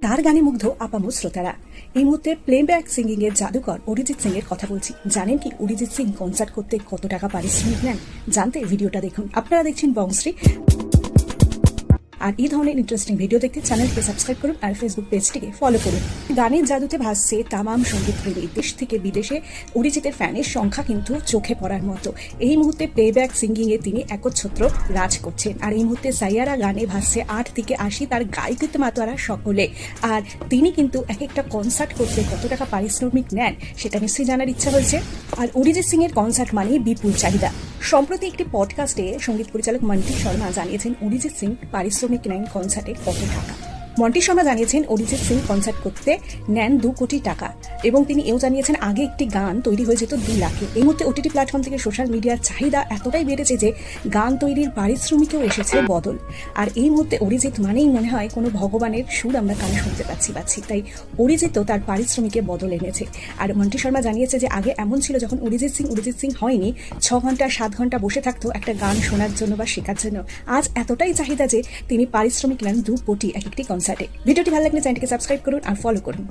তার গানে মুগ্ধ আপামু শ্রোতারা। এই মুহূর্তে প্লেব্যাক সিঙ্গিং এর জাদুকর অরিজিৎ সিং এর কথা বলছি। জানেন কি অরিজিৎ সিং কনসার্ট করতে কত টাকা পারিশ্রমিক নেন? জানতে ভিডিওটা দেখুন। আপনারা দেখছেন বংশ্রী। আর এই ধরনের ইন্টারেস্টিং ভিডিও দেখতে চ্যানেলকে সাবস্ক্রাইব করুন আর ফেসবুক পেজটিকে ফলো করুন। গানের জাদুতে ভাসছে তামাম সংগীত প্রেমী। দেশ থেকে বিদেশে অরিজিতের ফ্যানের সংখ্যা কিন্তু চোখে পড়ার মতো। এই মুহূর্তে প্লেব্যাক সিঙ্গিং এ তিনি একচ্ছত্র রাজ করছেন। আর এই মুহূর্তে সাইয়ারা গানে ভাসছে আট থেকে আশি তার গায়কিত মাতোয়ারা সকলে। আর তিনি কিন্তু এক একটা কনসার্ট করতে কত টাকা পারিশ্রমিক নেন সেটা নিশ্চয়ই জানার ইচ্ছা হয়েছে। আর অরিজিৎ সিং এর কনসার্ট মানে বিপুল চাহিদা। সম্প্রতি একটি পডকাস্টে সংগীত পরিচালক মন্টি শর্মা জানিয়েছেন, অরিজিৎ সিং পারিশ্রমিক নেন কনসার্টে কত টাকা? মন্টি শর্মা জানিয়েছেন, অরিজিৎ সিং কনসার্ট করতে নেন দু কোটি টাকা এবং তিনি এও জানিয়েছেন, আগে একটি গান তৈরি হয়ে যেত দুই লাখে। এই মুহূর্তে ওটিটি প্ল্যাটফর্ম থেকে সোশ্যাল মিডিয়ার চাহিদা এতটাই বেড়েছে যে গান তৈরির পারিশ্রমিকেও এসেছে বদল। আর এই মুহূর্তে অরিজিৎ মানেই মনে হয় কোনো ভগবানের সুর আমরা কানে শুনতে পাচ্ছি পাচ্ছি। তাই অরিজিৎও তার পারিশ্রমিকে বদল এনেছে। আর মন্টি শর্মা জানিয়েছে যে, আগে এমন ছিল যখন অরিজিৎ সিং অরিজিৎ সিং হয়নি, ছ ঘণ্টা, সাত ঘণ্টা বসে থাকতো একটা গান শোনার জন্য বা শেখার জন্য। আজ এতটাই চাহিদা যে তিনি পারিশ্রমিক নেন দু কোটি এক একটি কনসার্টে ভিডিওটি ভালো লাগলে চ্যানেলটিকে সাবস্ক্রাইব করুন আর ফলো করুন।